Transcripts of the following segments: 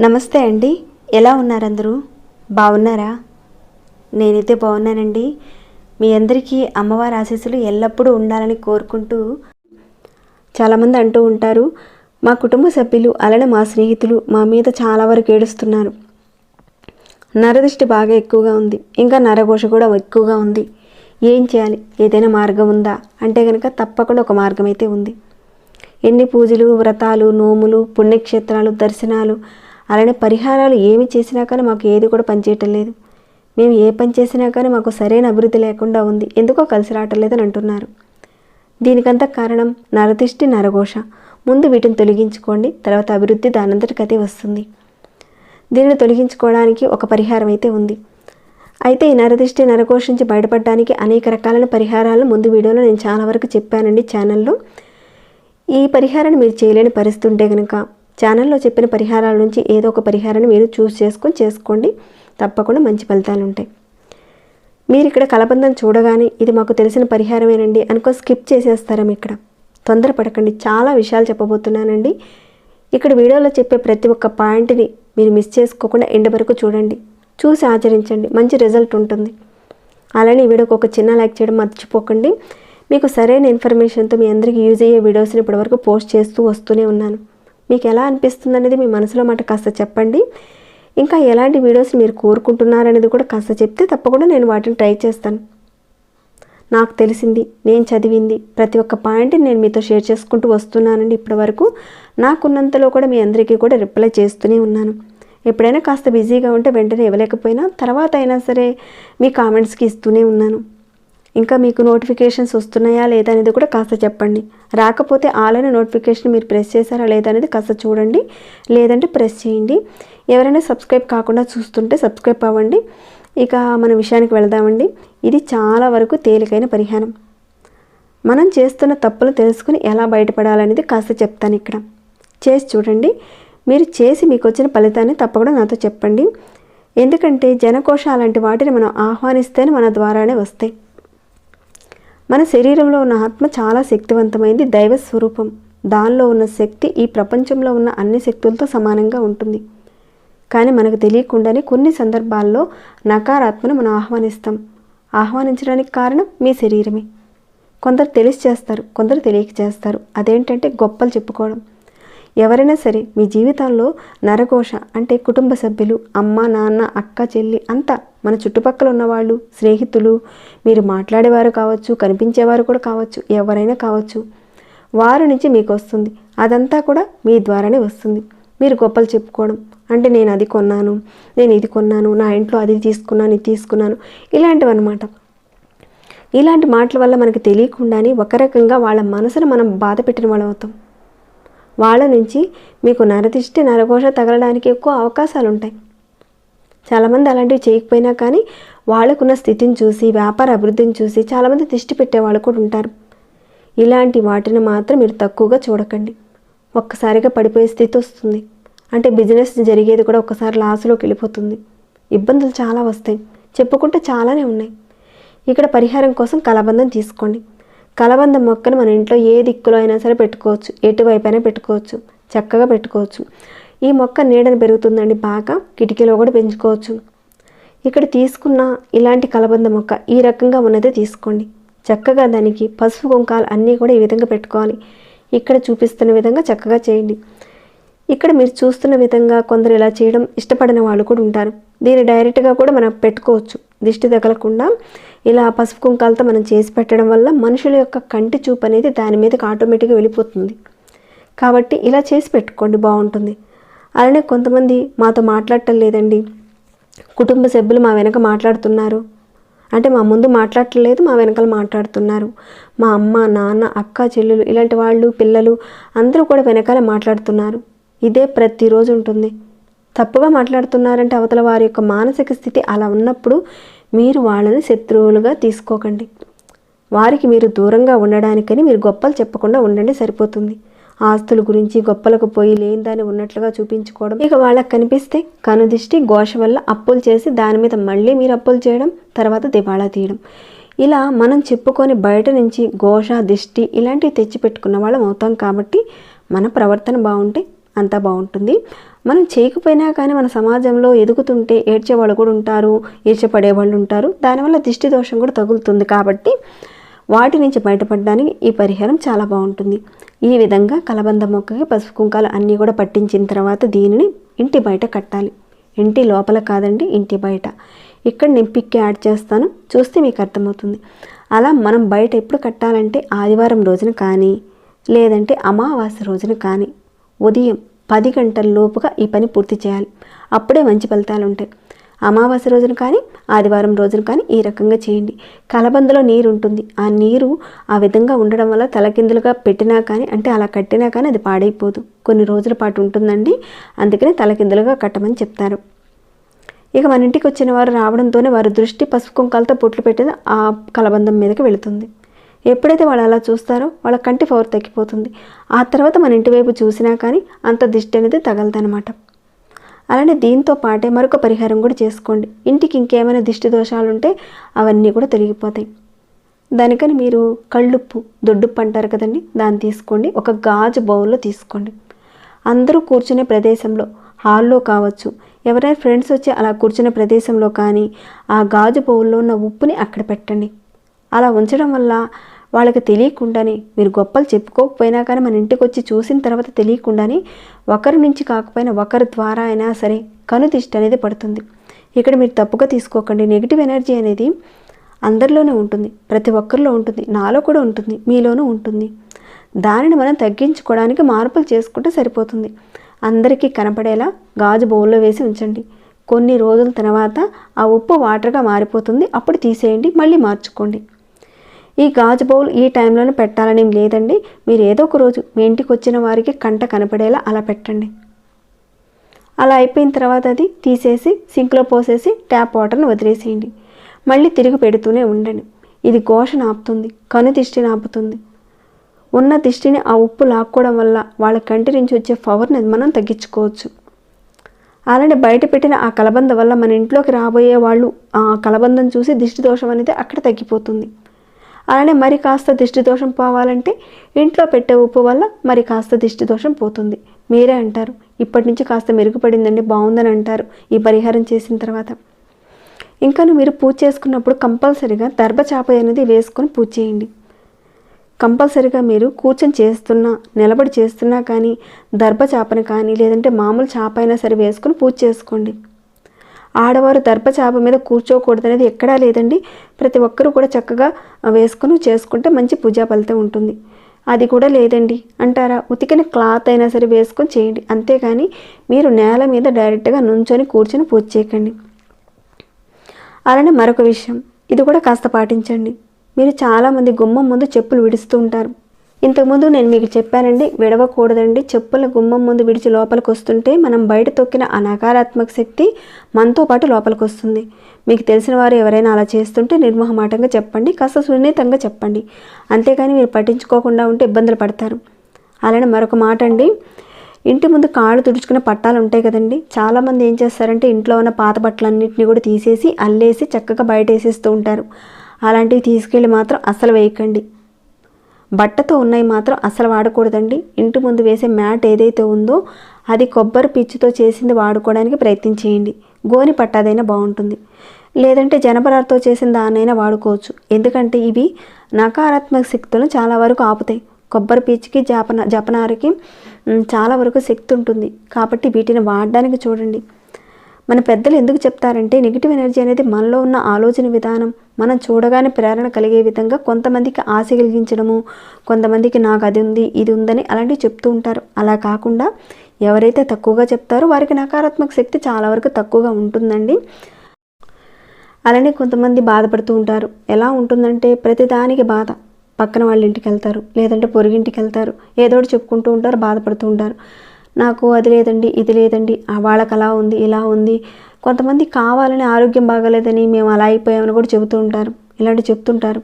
నమస్తే అండి. ఎలా ఉన్నారందరూ? బాగున్నారా? నేనైతే బాగున్నానండి. మీ అందరికీ అమ్మవారి ఆశీస్సులు ఎల్లప్పుడూ ఉండాలని కోరుకుంటూ చాలామంది అంటూ ఉంటారు మా కుటుంబ సభ్యులు అలానే మా స్నేహితులు మా మీద చాలా వరకు ఏడుస్తున్నారు. నరదృష్టి బాగా ఎక్కువగా ఉంది. ఇంకా నరఘోష కూడా ఎక్కువగా ఉంది. ఏం చేయాలి? ఏదైనా మార్గం ఉందా? అంటే కనుక తప్పకుండా ఒక మార్గం అయితే ఉంది. ఎన్ని పూజలు వ్రతాలు నోములు పుణ్యక్షేత్రాలు దర్శనాలు అలానే పరిహారాలు ఏమి చేసినా కానీ మాకు ఏది కూడా పనిచేయటం లేదు. మేము ఏ పని చేసినా కానీ మాకు సరైన అభివృద్ధి లేకుండా ఉంది. ఎందుకో కలిసి రావటం లేదని అంటున్నారు. దీనికంతా కారణం నరదిష్టి నరఘోష. ముందు వీటిని తొలగించుకోండి తర్వాత అభివృద్ధి దానంతటికదే వస్తుంది. దీనిని తొలగించుకోవడానికి ఒక పరిహారం అయితే ఉంది. అయితే ఈ నరదిష్టి నరకోష నుంచి బయటపడడానికి అనేక రకాలైన పరిహారాలు ముందు వీడియోలో నేను చాలా వరకు చెప్పానండి ఛానల్లో. ఈ పరిహారాన్ని మీరు చేయలేని పరిస్థితి ఉంటే కనుక ఛానల్లో చెప్పిన పరిహారాల నుంచి ఏదో ఒక పరిహారాన్ని మీరు చూస్ చేసుకొని చేసుకోండి. తప్పకుండా మంచి ఫలితాలు ఉంటాయి. మీరు ఇక్కడ కలబందం చూడగానే ఇది మాకు తెలిసిన పరిహారమేనండి. అనుకో స్కిప్ చేసేస్తారా ఇక్కడ తొందరపడకండి చాలా విషయాలు చెప్పబోతున్నానండి. ఇక్కడ వీడియోలో చెప్పే ప్రతి ఒక్క పాయింట్ని మీరు మిస్ చేసుకోకుండా ఎండ వరకు చూడండి. చూసి ఆచరించండి. మంచి రిజల్ట్ ఉంటుంది. అలానే ఈ వీడియోకి ఒక చిన్న లైక్ చేయడం మర్చిపోకండి. మీకు సరైన ఇన్ఫర్మేషన్తో మీ అందరికీ యూజ్ అయ్యే వీడియోస్ని ఇప్పటివరకు పోస్ట్ చేస్తూ వస్తూనే ఉన్నాను. మీకు ఎలా అనిపిస్తుంది అనేది మీ మనసులో మాట కాస్త చెప్పండి. ఇంకా ఎలాంటి వీడియోస్ మీరు కోరుకుంటున్నారనేది కూడా కాస్త చెప్తే తప్పకుండా నేను వాటిని ట్రై చేస్తాను. నాకు తెలిసింది నేను చదివింది ప్రతి ఒక్క పాయింట్ నేను మీతో షేర్ చేసుకుంటూ వస్తున్నానండి ఇప్పటివరకు. నాకున్నంతలో కూడా మీ అందరికీ కూడా రిప్లై చేస్తూనే ఉన్నాను. ఎప్పుడైనా కాస్త బిజీగా ఉంటే వెంటనే ఇవ్వలేకపోయినా తర్వాత అయినా సరే మీ కామెంట్స్కి ఇస్తూనే ఉన్నాను. ఇంకా మీకు నోటిఫికేషన్స్ వస్తున్నాయా లేదా అనేది కూడా కాస్త చెప్పండి. రాకపోతే ఆలైన నోటిఫికేషన్ మీరు ప్రెస్ చేశారా లేదా అనేది కాస్త చూడండి. లేదంటే ప్రెస్ చేయండి. ఎవరైనా సబ్స్క్రైబ్ కాకుండా చూస్తుంటే సబ్స్క్రైబ్ అవ్వండి. ఇక మన విషయానికి వెళదామండి. ఇది చాలా వరకు తేలికైన పరిహారం. మనం చేస్తున్న తప్పులు తెలుసుకుని ఎలా బయటపడాలనేది కాస్త చెప్తాను ఇక్కడ. చేసి చూడండి. మీరు చేసి మీకు వచ్చిన ఫలితాన్ని తప్పకుండా నాతో చెప్పండి. ఎందుకంటే జనకోశ అలాంటి వాటిని మనం ఆహ్వానిస్తేనే మన ద్వారానే వస్తాయి. మన శరీరంలో ఉన్న ఆత్మ చాలా శక్తివంతమైంది దైవ స్వరూపం. దానిలో ఉన్న శక్తి ఈ ప్రపంచంలో ఉన్న అన్ని శక్తులతో సమానంగా ఉంటుంది. కానీ మనకు తెలియకుండానే కొన్ని సందర్భాల్లో నకారాత్మను మనం ఆహ్వానిస్తాం. ఆహ్వానించడానికి కారణం మీ శరీరమే. కొందరు తెలిసి చేస్తారు కొందరు తెలియక చేస్తారు. అదేంటంటే గొప్పలు చెప్పుకోవడం. ఎవరైనా సరే మీ జీవితంలో నరఘోష అంటే కుటుంబ సభ్యులు అమ్మ నాన్న అక్క చెల్లి అంతా మన చుట్టుపక్కల ఉన్నవాళ్ళు స్నేహితులు మీరు మాట్లాడేవారు కావచ్చు కనిపించేవారు కూడా కావచ్చు ఎవరైనా కావచ్చు. వారి నుంచి మీకు వస్తుంది. అదంతా కూడా మీ ద్వారానే వస్తుంది. మీరు గొప్పలు చెప్పుకోవడం అంటే నేను అది కొన్నాను నేను ఇది కొన్నాను నా ఇంట్లో అది తీసుకున్నాను ఇది తీసుకున్నాను ఇలాంటివి అనమాట ఇలాంటి మాటల వల్ల మనకు తెలియకుండానే ఒక రకంగా వాళ్ళ మనసును మనం బాధ పెట్టిన వాళ్ళం అవుతాం. వాళ్ళ నుంచి మీకు నరదిష్టి నరఘోష తగలడానికి ఎక్కువ అవకాశాలు ఉంటాయి చాలామంది అలాంటివి చేయకపోయినా కానీ వాళ్ళకున్న స్థితిని చూసి వ్యాపార అభివృద్ధిని చూసి చాలామంది దిష్టి పెట్టేవాళ్ళు కూడా ఉంటారు. ఇలాంటి వాటిని మాత్రం మీరు తక్కువగా చూడకండి. ఒక్కసారిగా పడిపోయే స్థితి వస్తుంది. అంటే బిజినెస్ జరిగేది కూడా ఒక్కసారి లాస్లోకి వెళ్ళిపోతుంది. ఇబ్బందులు చాలా వస్తాయి. చెప్పుకుంటే చాలానే ఉన్నాయి. ఇక్కడ పరిహారం కోసం కలబంధం తీసుకోండి. కలబంద మొక్కను మన ఇంట్లో ఏ దిక్కులో అయినా సరే పెట్టుకోవచ్చు. ఎటువైపు అయినా పెట్టుకోవచ్చు. చక్కగా పెట్టుకోవచ్చు. ఈ మొక్క నీడని పెరుగుతుందండి బాగా. కిటికీలో కూడా పెంచుకోవచ్చు. ఇక్కడ తీసుకున్న ఇలాంటి కలబంద మొక్క ఈ రకంగా ఉన్నదే తీసుకోండి. చక్కగా దానికి పసుపు కుంకాలు అన్నీ కూడా ఈ విధంగా పెట్టుకోవాలి. ఇక్కడ చూపిస్తున్న విధంగా చక్కగా చేయండి. ఇక్కడ మీరు చూస్తున్న విధంగా కొందరు ఇలా చేయడం ఇష్టపడిన వాళ్ళు కూడా ఉంటారు. దీన్ని డైరెక్ట్గా కూడా మనం పెట్టుకోవచ్చు. దిష్టి తగలకుండా ఇలా పసుపు కుంకాలతో మనం చేసి పెట్టడం వల్ల మనుషుల యొక్క కంటి చూపు అనేది దాని మీదకి ఆటోమేటిక్గా వెళ్ళిపోతుంది. కాబట్టి ఇలా చేసి పెట్టుకోండి బాగుంటుంది. అలానే కొంతమంది మాతో మాట్లాడటం లేదండి. కుటుంబ సభ్యులు మా వెనక మాట్లాడుతున్నారు. అంటే మా ముందు మాట్లాడట్లేదు మా వెనకాల మాట్లాడుతున్నారు. మా అమ్మ నాన్న అక్క చెల్లెలు ఇలాంటి వాళ్ళు పిల్లలు అందరూ కూడా వెనకాల మాట్లాడుతున్నారు. ఇదే ప్రతిరోజు ఉంటుంది. తప్పుగా మాట్లాడుతున్నారంటే అవతల వారి యొక్క మానసిక స్థితి అలా ఉన్నప్పుడు మీరు వాళ్ళని శత్రువులుగా తీసుకోకండి. వారికి మీరు దూరంగా ఉండడానికని మీరు గొప్పలు చెప్పకుండా ఉండండి సరిపోతుంది. ఆస్తుల గురించి గొప్పలకు పోయి లేని దాన్ని ఉన్నట్లుగా చూపించుకోవడం. ఇక వాళ్ళకి కనిపిస్తే కనుదిష్టి ఘోష వల్ల అప్పులు చేసి దాని మీద మళ్ళీ మీరు అప్పులు చేయడం తర్వాత దివాళా తీయడం. ఇలా మనం చెప్పుకొని బయట నుంచి ఘోష దిష్టి ఇలాంటివి తెచ్చిపెట్టుకున్న వాళ్ళం అవుతాం కాబట్టి మన ప్రవర్తన బాగుంటే అంతా బాగుంటుంది. మనం చేయకపోయినా కానీ మన సమాజంలో ఎదుగుతుంటే ఏడ్చేవాళ్ళు కూడా ఉంటారు ఏడ్చపడే వాళ్ళు ఉంటారు. దానివల్ల దిష్టి దోషం కూడా తగులుతుంది కాబట్టి వాటి నుంచి బయటపడడానికి ఈ పరిహారం చాలా బాగుంటుంది. ఈ విధంగా కలబంద మొక్కకి పసుపు కుంకాలు అన్నీ కూడా పట్టించిన తర్వాత దీనిని ఇంటి బయట కట్టాలి. ఇంటి లోపల కాదండి ఇంటి బయట. ఇక్కడ నేను పిక్ యాడ్ చేస్తాను. చూస్తే మీకు అర్థమవుతుంది. అలా మనం బయట ఎప్పుడు కట్టాలంటే ఆదివారం రోజున కానీ లేదంటే అమావాస్య రోజున కానీ ఉదయం పది గంటల లోపుగా ఈ పని పూర్తి చేయాలి. అప్పుడే మంచి ఫలితాలు ఉంటాయి. అమావాస్య రోజున కానీ ఆదివారం రోజున కానీ ఈ రకంగా చేయండి. కలబందలో నీరు ఉంటుంది. ఆ నీరు ఆ విధంగా ఉండడం వల్ల తలకిందులుగా పెట్టినా కానీ అంటే అలా కట్టినా కానీ అది పాడైపోదు. కొన్ని రోజుల పాటు ఉంటుందండి. అందుకనే తలకిందులుగా కట్టమని చెప్తారు. ఇక మన ఇంటికి వచ్చిన వారు రావడంతోనే వారి దృష్టి పసుపు కుంకాలతో పొట్లు పెట్టేది ఆ కలబందం మీదకి వెళుతుంది. ఎప్పుడైతే వాళ్ళు అలా చూస్తారో వాళ్ళ కంటి పవర్ తగ్గిపోతుంది. ఆ తర్వాత మన ఇంటి వైపు చూసినా కానీ అంత దిష్టి అనేది తగలదనమాట అలానే దీంతో పాటే మరొక పరిహారం కూడా చేసుకోండి. ఇంటికి ఇంకేమైనా దిష్టి దోషాలు ఉంటే అవన్నీ కూడా తొలగిపోతాయి. దానికని మీరు కళ్ళుప్పు దొడ్డుప్పు అంటారు కదండి దాన్ని తీసుకోండి. ఒక గాజు బౌల్లో తీసుకోండి. అందరూ కూర్చునే ప్రదేశంలో హాల్లో కావచ్చు ఎవరైనా ఫ్రెండ్స్ వచ్చి అలా కూర్చునే ప్రదేశంలో కానీ ఆ గాజు బౌల్లో ఉన్న ఉప్పుని అక్కడ పెట్టండి. అలా ఉంచడం వల్ల వాళ్ళకి తెలియకుండానే మీరు గొప్పలు చెప్పుకోకపోయినా కానీ మన ఇంటికి వచ్చి చూసిన తర్వాత తెలియకుండానే ఒకరి నుంచి కాకపోయినా ఒకరి ద్వారా అయినా సరే కనుదిష్టి అనేది పడుతుంది. ఇక్కడ మీరు తప్పుగా తీసుకోకండి. నెగిటివ్ ఎనర్జీ అనేది అందరిలోనే ఉంటుంది. ప్రతి ఒక్కరిలో ఉంటుంది. నాలో కూడా ఉంటుంది. మీలోనూ ఉంటుంది. దానిని మనం తగ్గించుకోవడానికి మార్పులు చేసుకుంటే సరిపోతుంది. అందరికీ కనపడేలా గాజు బౌల్లో వేసి ఉంచండి. కొన్ని రోజుల తర్వాత ఆ ఉప్పు వాటర్గా మారిపోతుంది. అప్పుడు తీసేయండి. మళ్ళీ మార్చుకోండి. ఈ గాజు బౌల్ ఈ టైంలోనే పెట్టాలని లేదండి. మీరు ఏదో ఒక రోజు మీ ఇంటికి వచ్చిన వారికి కంట కనపడేలా అలా పెట్టండి. అలా అయిపోయిన తర్వాత అది తీసేసి సింక్లో పోసేసి ట్యాప్ వాటర్ని వదిలేసేయండి. మళ్ళీ తిరిగి పెడుతూనే ఉండండి. ఇది ఘోషను ఆపుతుంది కను దిష్టిని ఆపుతుంది ఉన్న దిష్టిని ఆ ఉప్పు లాక్కోవడం వల్ల వాళ్ళ కంటి నుంచి వచ్చే పవర్ని మనం తగ్గించుకోవచ్చు. అలానే బయట పెట్టిన ఆ కలబంద వల్ల మన ఇంట్లోకి రాబోయే వాళ్ళు ఆ కలబందం చూసి దిష్టి దోషం అనేది అక్కడ తగ్గిపోతుంది. అలానే మరి కాస్త దిష్టి దోషం పోవాలంటే ఇంట్లో పెట్టే ఉప్పు వల్ల మరి కాస్త దిష్టి దోషం పోతుంది. మీరే అంటారు. ఇప్పటి నుంచి కాస్త మెరుగుపడిందండి బాగుందని అంటారు. ఈ పరిహారం చేసిన తర్వాత. ఇంకాను మీరు పూజ చేసుకున్నప్పుడు కంపల్సరీగా దర్భచాప అనేది వేసుకొని పూజ చేయండి. కంపల్సరీగా మీరు కూర్చొని చేస్తున్నా నిలబడి చేస్తున్నా కానీ దర్భచాపని కానీ లేదంటే మామూలు చాప అయినా సరే వేసుకొని పూజ చేసుకోండి. ఆడవారు దర్భచాప మీద కూర్చోకూడదనేది ఎక్కడా లేదండి. ప్రతి ఒక్కరూ కూడా చక్కగా వేసుకొని చేసుకుంటే మంచి పూజా ఫలితం ఉంటుంది. అది కూడా లేదండి. అంటారా? ఉతికిన క్లాత్ అయినా సరే వేసుకొని చేయండి. అంతేగాని మీరు నేల మీద డైరెక్ట్గా నుంచొని కూర్చొని పూజ చేయకండి. అలానే మరొక విషయం. ఇది కూడా కాస్త పాటించండి. మీరు చాలామంది గుమ్మం ముందు చెప్పులు విడుస్తూ ఉంటారు. ఇంతకుముందు నేను మీకు చెప్పానండి విడవకూడదండి. చెప్పుల గుమ్మం ముందు విడిచి లోపలికి వస్తుంటే మనం బయట తొక్కిన ఆ నకారాత్మక శక్తి మనతో పాటు లోపలికి వస్తుంది మీకు తెలిసిన వారు ఎవరైనా అలా చేస్తుంటే నిర్మోహమాటంగా చెప్పండి కాస్త సున్నితంగా చెప్పండి. అంతేగాని మీరు పట్టించుకోకుండా ఉంటే ఇబ్బందులు పడతారు. అలానే మరొక మాట అండి ఇంటి ముందు కాళ్ళు తుడుచుకునే పట్టాలు ఉంటాయి కదండి. చాలామంది ఏం చేస్తారంటే ఇంట్లో ఉన్న పాత బట్టలన్నింటినీ కూడా తీసేసి అల్లేసి చక్కగా బయట వేసేస్తూ ఉంటారు. అలాంటివి తీసుకెళ్ళి మాత్రం అస్సలు వేయకండి. బట్టతో ఉన్నాయి మాత్రం అసలు వాడకూడదండి. ఇంటి ముందు వేసే మ్యాట్ ఏదైతే ఉందో అది కొబ్బరి పిచ్చితో చేసింది వాడుకోవడానికి ప్రయత్నం చేయండి. గోని పట్టాదైనా బాగుంటుంది. లేదంటే జనపరాలతో చేసిన దాన్నైనా వాడుకోవచ్చు. ఎందుకంటే ఇవి నకారాత్మక శక్తులను చాలా వరకు ఆపుతాయి. కొబ్బరి పీచుకి జపన జపనారకి చాలా వరకు శక్తి ఉంటుంది. కాబట్టి వీటిని వాడడానికి చూడండి. మన పెద్దలు ఎందుకు చెప్తారంటే నెగిటివ్ ఎనర్జీ అనేది మనలో ఉన్న ఆలోచన విధానం మనం చూడగానే ప్రేరణ కలిగే విధంగా కొంతమందికి ఆశ కలిగించడము కొంతమందికి నాకు అది ఉంది ఇది ఉందని అలాంటివి చెప్తూ ఉంటారు. అలా కాకుండా ఎవరైతే తక్కువగా చెప్తారో వారికి నకారాత్మక శక్తి చాలా వరకు తక్కువగా ఉంటుందండి. అలానే కొంతమంది బాధపడుతూ ఉంటారు. ఎలా ఉంటుందంటే ప్రతిదానికి బాధ. పక్కన వాళ్ళ ఇంటికి వెళ్తారు లేదంటే పొరుగింటికి వెళ్తారు ఏదో ఒకటి చెప్పుకుంటూ ఉంటారు బాధపడుతూ ఉంటారు. నాకు అది లేదండి ఇది లేదండి ఆ వాళ్ళకి అలా ఉంది ఇలా ఉంది. కొంతమంది కావాలని ఆరోగ్యం బాగాలేదని మేము అలా అయిపోయామని కూడా చెబుతూ ఉంటారు ఇలాంటివి చెప్తుంటారు.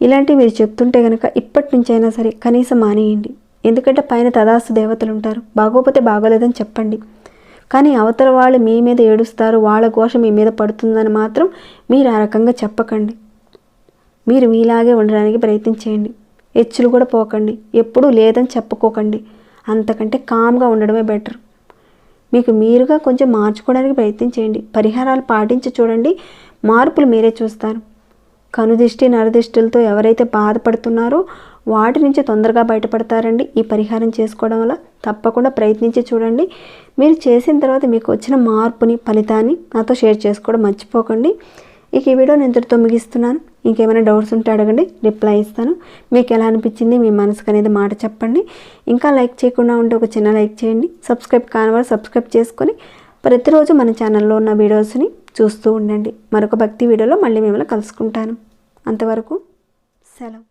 ఇలాంటివి మీరు చెప్తుంటే కనుక ఇప్పటి నుంచి అయినా సరే కనీసం మానేయండి. ఎందుకంటే పైన తదాస్తు దేవతలు ఉంటారు బాగోపోతే బాగోలేదని చెప్పండి. కానీ అవతల వాళ్ళు మీ మీద ఏడుస్తారు వాళ్ళ ఘోష మీ మీద పడుతుందని మాత్రం మీరు ఆ రకంగా చెప్పకండి. మీరు మీలాగే ఉండడానికి ప్రయత్నించేయండి. హెచ్చులు కూడా పోకండి. ఎప్పుడూ లేదని చెప్పుకోకండి. అంతకంటే కామ్గా ఉండడమే బెటర్. మీకు మీరుగా కొంచెం మార్చుకోవడానికి ప్రయత్నించేయండి పరిహారాలు పాటించి చూడండి. మార్పులు మీరే చూస్తారు. కనుదిష్టి నరదిష్టులతో ఎవరైతే బాధపడుతున్నారో వాటి నుంచి తొందరగా బయటపడతారండి. ఈ పరిహారం చేసుకోవడం వల్ల తప్పకుండా ప్రయత్నించి చూడండి. మీరు చేసిన తర్వాత మీకు వచ్చిన మార్పుని ఫలితాన్ని నాతో షేర్ చేసుకోవడం మర్చిపోకండి. ఇక ఈ వీడియో నేను ఇంతటితో ముగిస్తున్నాను. ఇంకేమైనా డౌట్స్ ఉంటే అడగండి రిప్లై ఇస్తాను. మీకు ఎలా అనిపించింది మీ మనసుకు అనేది మాట చెప్పండి. ఇంకా లైక్ చేయకుండా ఉంటే ఒక చిన్న లైక్ చేయండి. సబ్స్క్రైబ్ కానివారు సబ్స్క్రైబ్ చేసుకొని ప్రతిరోజు మన ఛానల్లో ఉన్న వీడియోస్ని చూస్తూ ఉండండి. మరొక భక్తి వీడియోలో మళ్ళీ మిమ్మల్ని కలుసుకుంటాను. అంతవరకు సెలవు.